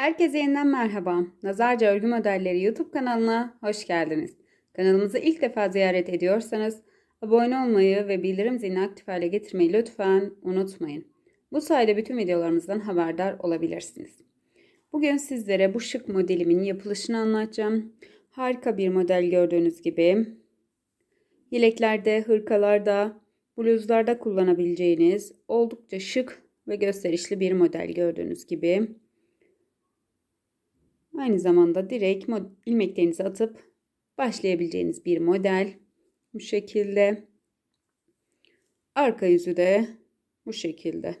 Herkese yeniden merhaba. Nazarca Örgü Modelleri YouTube kanalına hoş geldiniz. Kanalımızı ilk defa ziyaret ediyorsanız abone olmayı ve bildirim zilini aktif hale getirmeyi lütfen unutmayın. Bu sayede bütün videolarımızdan haberdar olabilirsiniz. Bugün sizlere bu şık modelimin yapılışını anlatacağım. Harika bir model gördüğünüz gibi. Yeleklerde, hırkalarda, bluzlarda kullanabileceğiniz oldukça şık ve gösterişli bir model gördüğünüz gibi. Aynı zamanda direkt ilmeklerinizi atıp başlayabileceğiniz bir model. Bu şekilde. Arka yüzü de bu şekilde.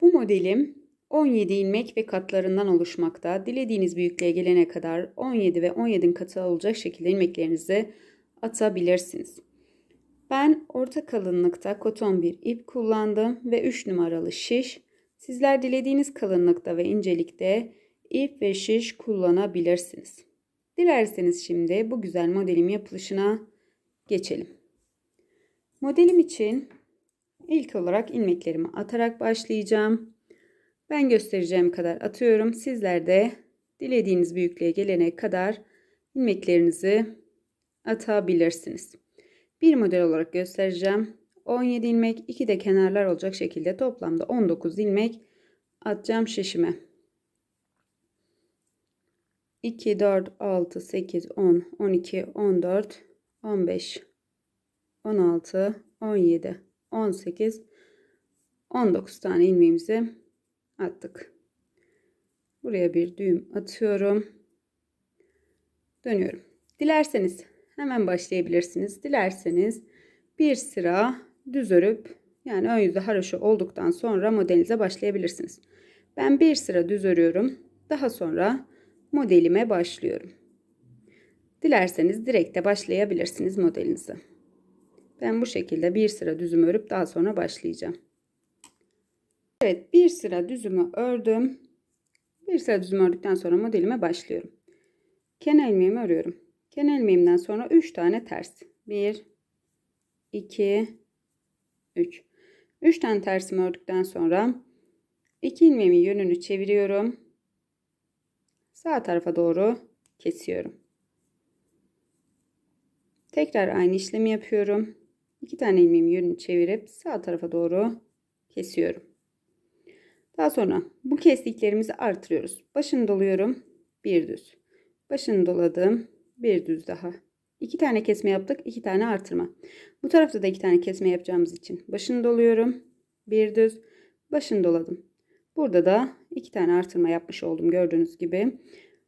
Bu modelim 17 ilmek ve katlarından oluşmakta. Dilediğiniz büyüklüğe gelene kadar 17 ve 17'nin katı olacak şekilde ilmeklerinizi atabilirsiniz. Ben orta kalınlıkta koton bir ip kullandım ve 3 numaralı şiş Sizler dilediğiniz kalınlıkta ve incelikte ip ve şiş kullanabilirsiniz. Dilerseniz şimdi bu güzel modelim yapılışına geçelim. Modelim için ilk olarak ilmeklerimi atarak başlayacağım. Ben göstereceğim kadar atıyorum. Sizler de dilediğiniz büyüklüğe gelene kadar ilmeklerinizi atabilirsiniz. Bir model olarak göstereceğim. 17 ilmek 2 de kenarlar olacak şekilde toplamda 19 ilmek atacağım şişime. 2 4 6 8 10 12 14 15 16 17 18 19 tane ilmeğimizi attık. Buraya bir düğüm atıyorum. Dönüyorum. Dilerseniz hemen başlayabilirsiniz. Dilerseniz bir sıra düz örüp yani ön yüzü haroşa olduktan sonra modelinize başlayabilirsiniz. Ben bir sıra düz örüyorum. Daha sonra modelime başlıyorum. Dilerseniz direkt de başlayabilirsiniz modelinize. Ben bu şekilde bir sıra düzümü örüp daha sonra başlayacağım. Evet bir sıra düzümü ördüm. Bir sıra düzümü ördükten sonra modelime başlıyorum. Kenar ilmeğimi örüyorum. Kenar ilmeğimden sonra 3 tane ters. 1 2 3. 3 tane tersimi ördükten sonra 2 ilmeğimin yönünü çeviriyorum. Sağ tarafa doğru kesiyorum. Tekrar aynı işlemi yapıyorum. 2 tane ilmeğimin yönünü çevirip sağ tarafa doğru kesiyorum. Daha sonra bu kestiklerimizi artırıyoruz. Başını doluyorum. Bir düz. Başını doladım. Bir düz daha. 2 tane kesme yaptık. 2 tane artırma. Bu tarafta da 2 tane kesme yapacağımız için başını doluyorum. Bir düz. Başını doladım. Burada da 2 tane artırma yapmış oldum gördüğünüz gibi.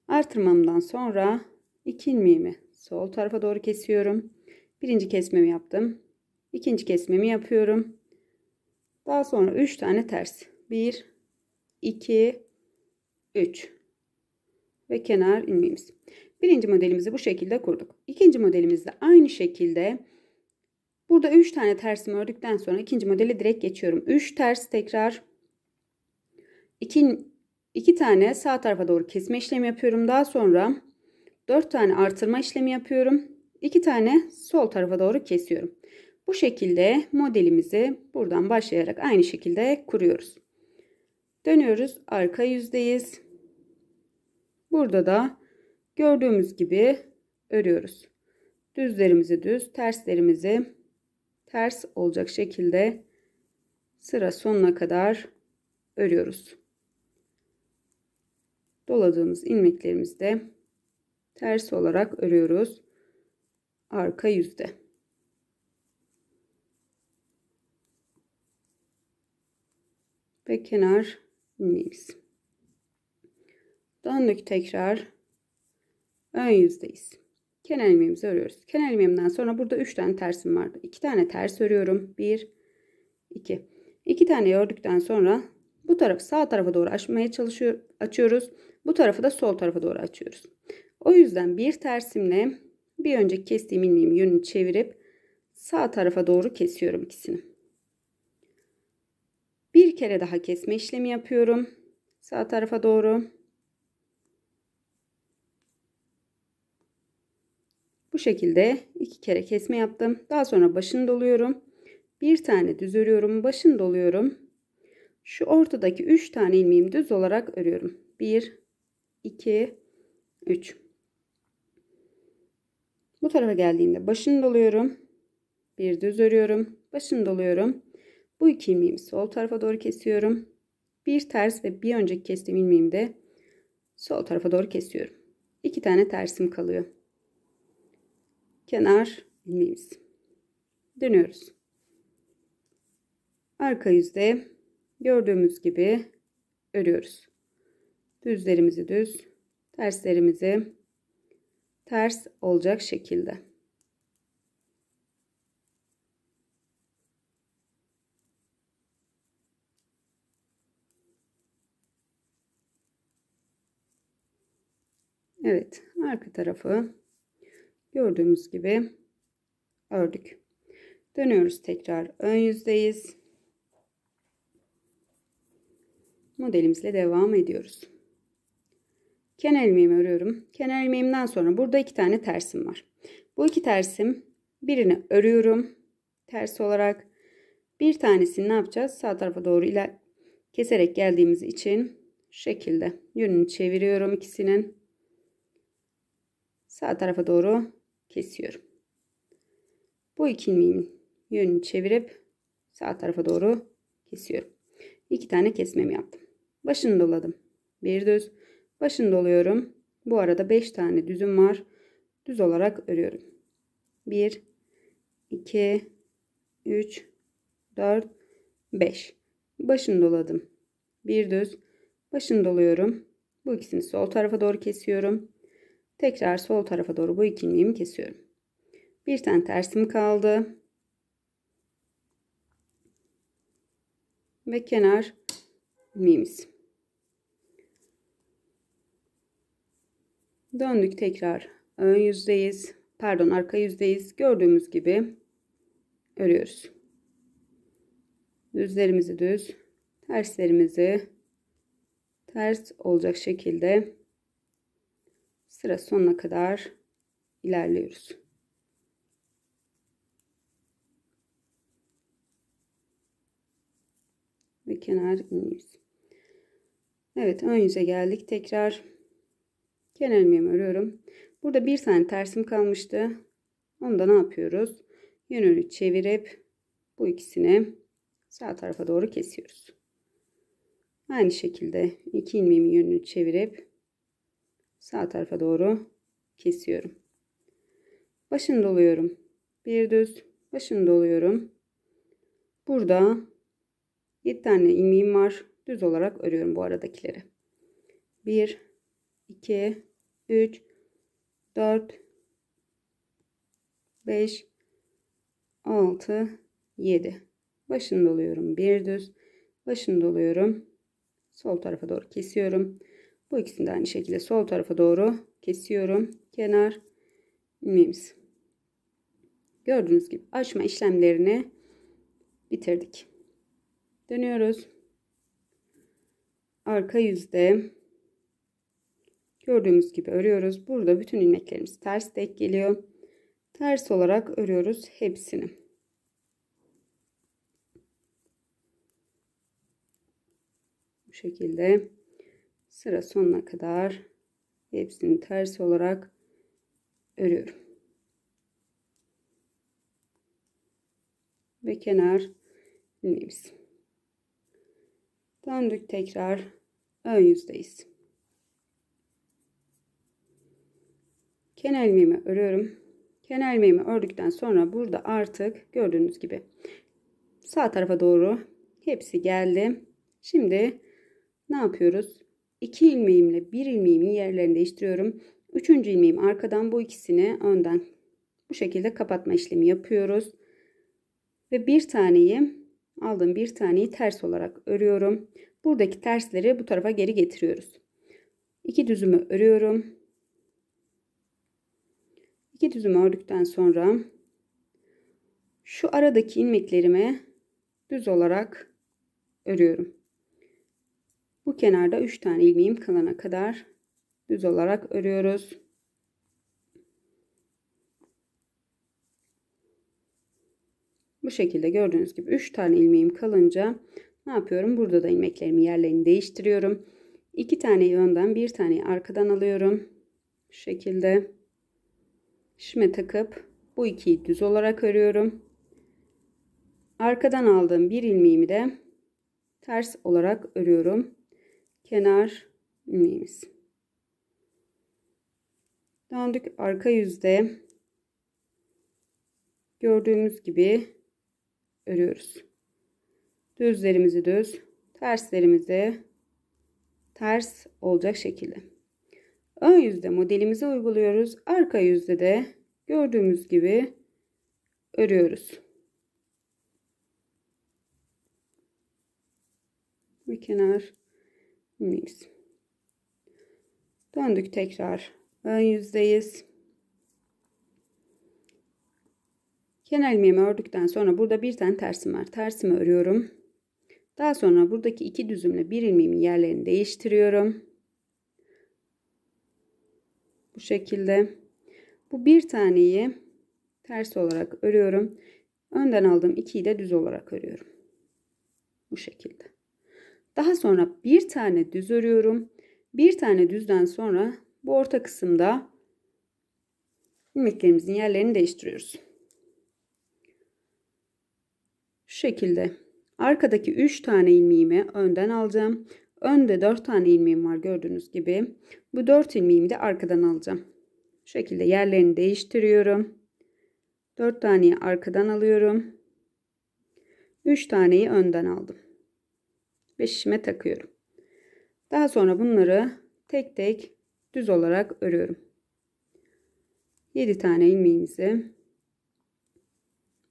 Artırmamdan sonra 2 ilmeğimi sol tarafa doğru kesiyorum. Birinci kesmemi yaptım. İkinci kesmemi yapıyorum. Daha sonra 3 tane ters. 1 2 3 ve kenar ilmeğimiz. Birinci modelimizi bu şekilde kurduk. İkinci modelimizde aynı şekilde burada 3 tane tersimi ördükten sonra ikinci modele direkt geçiyorum. 3 ters tekrar 2 2 tane sağ tarafa doğru kesme işlemi yapıyorum. Daha sonra 4 tane artırma işlemi yapıyorum. 2 tane sol tarafa doğru kesiyorum. Bu şekilde modelimizi buradan başlayarak aynı şekilde kuruyoruz. Dönüyoruz. Arka yüzdeyiz. Burada da Gördüğümüz gibi örüyoruz. Düzlerimizi düz, terslerimizi ters olacak şekilde sıra sonuna kadar örüyoruz. Doladığımız ilmeklerimizi de ters olarak örüyoruz. Arka yüzde. Ve kenar ilmeğimiz. Döndük tekrar ön yüzdeyiz. Kenar ilmeğimizi örüyoruz. Kenar ilmeğimden sonra burada 3 tane tersim vardı. 2 tane ters örüyorum. 1 2 2 tane ördükten sonra bu tarafı sağ tarafa doğru açmaya çalışıyor açıyoruz. Bu tarafı da sol tarafa doğru açıyoruz. O yüzden bir tersimle bir önceki kestiğim ilmeğimi yönünü çevirip sağ tarafa doğru kesiyorum ikisini. Bir kere daha kesme işlemi yapıyorum. Sağ tarafa doğru. Şekilde iki kere kesme yaptım. Daha sonra başını doluyorum. Bir tane düz örüyorum. Başını doluyorum. Şu ortadaki 3 tane ilmeğimi düz olarak örüyorum. 1 2 3 Bu tarafa geldiğimde başını doluyorum. Bir düz örüyorum. Başını doluyorum. Bu iki ilmeğimi sol tarafa doğru kesiyorum. Bir ters ve bir önceki kestiğim ilmeğimi de sol tarafa doğru kesiyorum. İki tane tersim kalıyor. Kenar ilmeğimiz. Dönüyoruz. Arka yüzde gördüğümüz gibi örüyoruz. Düzlerimizi düz, terslerimizi ters olacak şekilde. Evet, arka tarafı gördüğümüz gibi ördük. Dönüyoruz tekrar ön yüzdeyiz. Modelimizle devam ediyoruz. Kenar ilmeğimi örüyorum. Kenar ilmeğimden sonra burada iki tane tersim var. Bu iki tersim birini örüyorum. Ters olarak bir tanesini ne yapacağız? Sağ tarafa doğru iler keserek geldiğimiz için şekilde yönünü çeviriyorum ikisinin. Sağ tarafa doğru kesiyorum. Bu iki ilmeğimin yönünü çevirip sağ tarafa doğru kesiyorum. İki tane kesmemi yaptım. Başını doladım. Bir düz. Başını doluyorum. Bu arada 5 tane düzüm var. Düz olarak örüyorum. 1 2 3 4 5 Başını doladım. Bir düz. Başını doluyorum. Bu ikisini sol tarafa doğru kesiyorum. Tekrar sol tarafa doğru bu iki ilmeğimi kesiyorum. Bir tane tersim kaldı. Ve kenar ilmeğimiz. Döndük tekrar ön yüzdeyiz. Pardon arka yüzdeyiz. Gördüğümüz gibi örüyoruz. Düzlerimizi düz, terslerimizi ters olacak şekilde sıra sonuna kadar ilerliyoruz. Ve kenar iniyoruz. Evet ön yüze geldik. Tekrar kenar ilmeğimi örüyorum. Burada bir tane tersim kalmıştı. Onu da ne yapıyoruz? Yönünü çevirip bu ikisini sağ tarafa doğru kesiyoruz. Aynı şekilde iki ilmeğimi yönünü çevirip sağ tarafa doğru kesiyorum. Başını doluyorum. Bir düz başını doluyorum. Burada 7 tane ilmeğim var. Düz olarak örüyorum bu aradakileri. 1 2 3 4 5 6 7 başını doluyorum. Bir düz başını doluyorum. Sol tarafa doğru kesiyorum. Bu ikisini de aynı şekilde sol tarafa doğru kesiyorum. Kenar ilmeğimiz. Gördüğünüz gibi açma işlemlerini bitirdik. Dönüyoruz. Arka yüzde gördüğümüz gibi örüyoruz. Burada bütün ilmeklerimiz ters denk geliyor. Ters olarak örüyoruz hepsini. Bu şekilde sıra sonuna kadar hepsini ters olarak örüyorum. Ve kenar ilmeğimiz. Döndük tekrar ön yüzdeyiz. Kenar ilmeğimi örüyorum. Kenar ilmeğimi ördükten sonra burada artık gördüğünüz gibi sağ tarafa doğru hepsi geldi. Şimdi ne yapıyoruz? 2 ilmeğimle bir ilmeğimin yerlerini değiştiriyorum. Üçüncü ilmeğim arkadan bu ikisini önden bu şekilde kapatma işlemi yapıyoruz. Ve bir taneyi aldığım bir taneyi ters olarak örüyorum. Buradaki tersleri bu tarafa geri getiriyoruz. İki düzümü örüyorum. İki düzümü ördükten sonra şu aradaki ilmeklerimi düz olarak örüyorum. Bu kenarda 3 tane ilmeğim kalana kadar düz olarak örüyoruz. Bu şekilde gördüğünüz gibi 3 tane ilmeğim kalınca ne yapıyorum? Burada da ilmeklerimin yerlerini değiştiriyorum. İki tane önden bir tane arkadan alıyorum. Şu şekilde şişime takıp bu ikiyi düz olarak örüyorum. Arkadan aldığım bir ilmeğimi de ters olarak örüyorum. Kenar ilmeğimiz. Döndük arka yüzde gördüğümüz gibi örüyoruz. Düzlerimizi düz, terslerimizi ters olacak şekilde. Ön yüzde modelimizi uyguluyoruz. Arka yüzde de gördüğümüz gibi örüyoruz. Ve kenar ilmeğimiz. Döndük tekrar. Ön yüzdeyiz. Kenar ilmeğimi ördükten sonra burada bir tane tersim var. Tersimi örüyorum. Daha sonra buradaki iki düzümle bir ilmeğimin yerlerini değiştiriyorum. Bu şekilde. Bu bir taneyi ters olarak örüyorum. Önden aldığım ikiyi de düz olarak örüyorum. Bu şekilde. Daha sonra bir tane düz örüyorum. Bir tane düzden sonra bu orta kısımda ilmeklerimizin yerlerini değiştiriyoruz. Şu şekilde arkadaki 3 tane ilmeğimi önden alacağım. Önde 4 tane ilmeğim var gördüğünüz gibi. Bu 4 ilmeğimi de arkadan alacağım. Şu şekilde yerlerini değiştiriyorum. 4 taneyi arkadan alıyorum. 3 taneyi önden aldım. Ve şişime takıyorum. Daha sonra bunları tek tek düz olarak örüyorum. 7 tane ilmeğimizi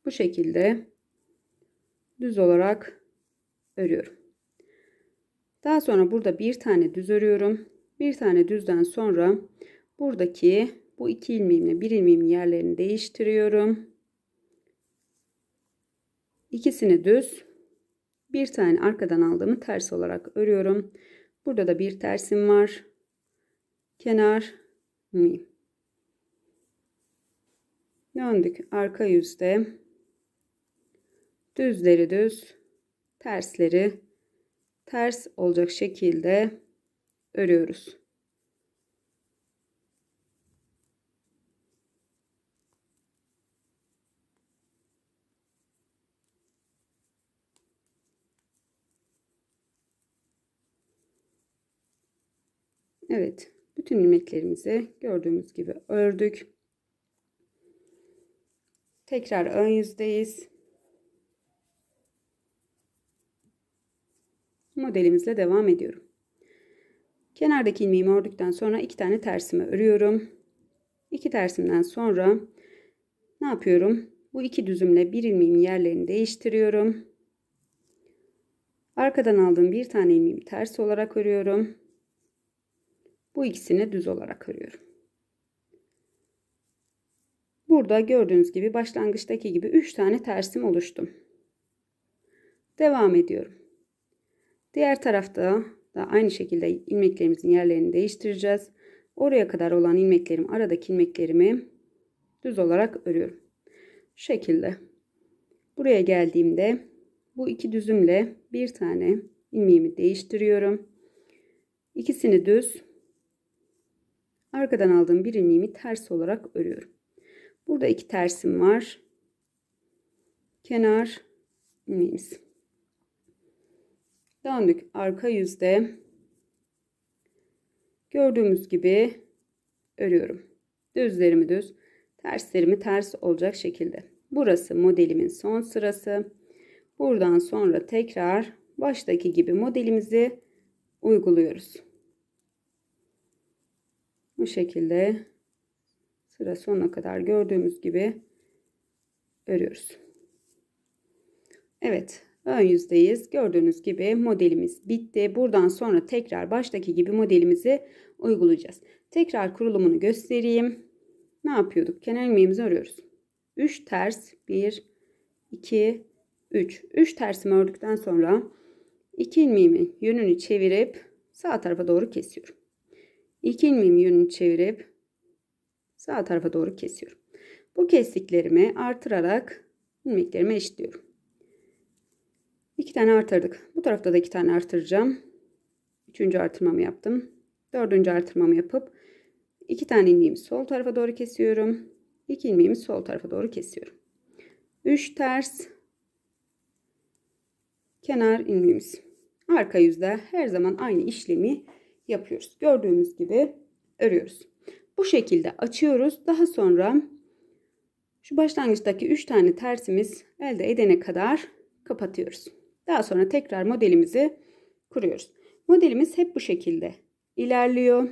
bu şekilde düz olarak örüyorum. Daha sonra burada bir tane düz örüyorum. Bir tane düzden sonra buradaki bu iki ilmeğimle bir ilmeğimin yerlerini değiştiriyorum. İkisini düz, bir tane arkadan aldığımı ters olarak örüyorum. Burada da bir tersim var. Kenar mi. Döndük arka yüzde düzleri düz, tersleri ters olacak şekilde örüyoruz. Evet, bütün ilmeklerimizi gördüğümüz gibi ördük. Tekrar ön yüzdeyiz. modelimizle devam ediyorum. Kenardaki ilmeğimi ördükten sonra iki tane tersimi örüyorum. İki tersimden sonra ne yapıyorum? Bu iki düzümle bir ilmeğimin yerlerini değiştiriyorum. Arkadan aldığım bir tane ilmeğimi ters olarak örüyorum. Bu ikisini düz olarak örüyorum. Burada gördüğünüz gibi başlangıçtaki gibi 3 tane tersim oluştum. Devam ediyorum. Diğer tarafta da aynı şekilde ilmeklerimizin yerlerini değiştireceğiz. Oraya kadar olan ilmeklerim aradaki ilmeklerimi düz olarak örüyorum. Şu şekilde. Buraya geldiğimde bu iki düzümle bir tane ilmeğimi değiştiriyorum. İkisini düz arkadan aldığım bir ilmeğimi ters olarak örüyorum. Burada iki tersim var. Kenar ilmeğimiz. Döndük arka yüzde. Gördüğümüz gibi örüyorum. Düzlerimi düz, terslerimi ters olacak şekilde. Burası modelimin son sırası. Buradan sonra tekrar baştaki gibi modelimizi uyguluyoruz. Bu şekilde sıra sonuna kadar gördüğümüz gibi örüyoruz. Evet ön yüzdeyiz. Gördüğünüz gibi modelimiz bitti. Buradan sonra tekrar baştaki gibi modelimizi uygulayacağız. Tekrar kurulumunu göstereyim. Ne yapıyorduk? Kenar ilmeğimizi örüyoruz. 3 ters 1 2 3 3 tersimi ördükten sonra 2 ilmeğimi yönünü çevirip sağ tarafa doğru kesiyorum. 2 ilmeğimi yönünü çevirip sağ tarafa doğru kesiyorum. Bu kestiklerimi artırarak ilmeklerimi eşitliyorum. İki tane artırdık. Bu tarafta da iki tane artıracağım. Üçüncü artırmamı yaptım. Dördüncü artırmamı yapıp iki tane ilmeğimi sol tarafa doğru kesiyorum. İki ilmeğimi sol tarafa doğru kesiyorum. Üç ters kenar ilmeğimiz. Arka yüzde her zaman aynı işlemi yapıyoruz. Gördüğümüz gibi örüyoruz. Bu şekilde açıyoruz. Daha sonra şu başlangıçtaki 3 tane tersimiz elde edene kadar kapatıyoruz. Daha sonra tekrar modelimizi kuruyoruz. Modelimiz hep bu şekilde ilerliyor.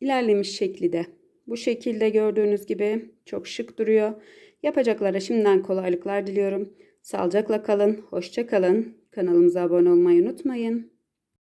İlerlemiş şekli de bu şekilde gördüğünüz gibi çok şık duruyor. Yapacaklara şimdiden kolaylıklar diliyorum. Sağlıcakla kalın, hoşça kalın. Kanalımıza abone olmayı unutmayın.